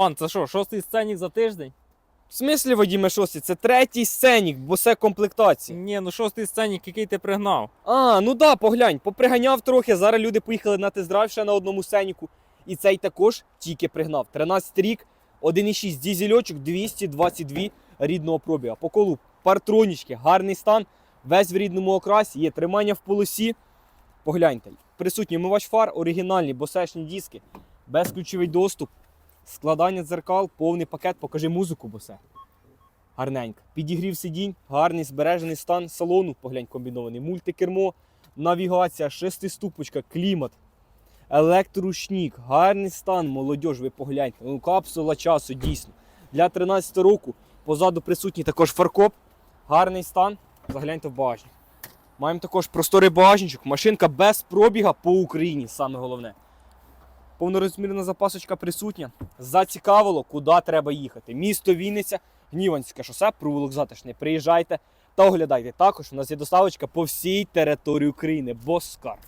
Пан, це що, шостий сценік за тиждень? В смислі, Вадіме Шосі, це третій сценік, бо це комплектація. Ні, ну шостий сценік, який ти пригнав. А, ну да, поглянь, поприганяв трохи. Зараз люди поїхали на тест-драйв ще на одному сценіку. І цей також тільки пригнав. 13 рік, 1,6 дізельочок, 222 рідного пробіга. По колу партронічки, гарний стан, весь в рідному окрасі, є тримання в полосі. Погляньте, присутній мивач фар, оригінальні босешні диски, безключовий доступ, складання дзеркал, повний пакет, покажи музику, босе. Гарненько. Підігрів сидінь, гарний збережений стан салону, поглянь, комбінований. Мультикермо, навігація, шестиступочка, клімат, електроручник, гарний стан, молодіж, ви погляньте. Ну, капсула часу, дійсно. Для 13 року позаду присутній також фаркоп, гарний стан. Загляньте в багажник. Маємо також просторий багажничок, машинка без пробіга по Україні, саме головне. Повнорозмірна запасочка присутня. Зацікавило, куди треба їхати. Місто Вінниця, Гніванське шосе, провулок затишний. Приїжджайте та оглядайте. Також у нас є доставочка по всій території України. Боскар.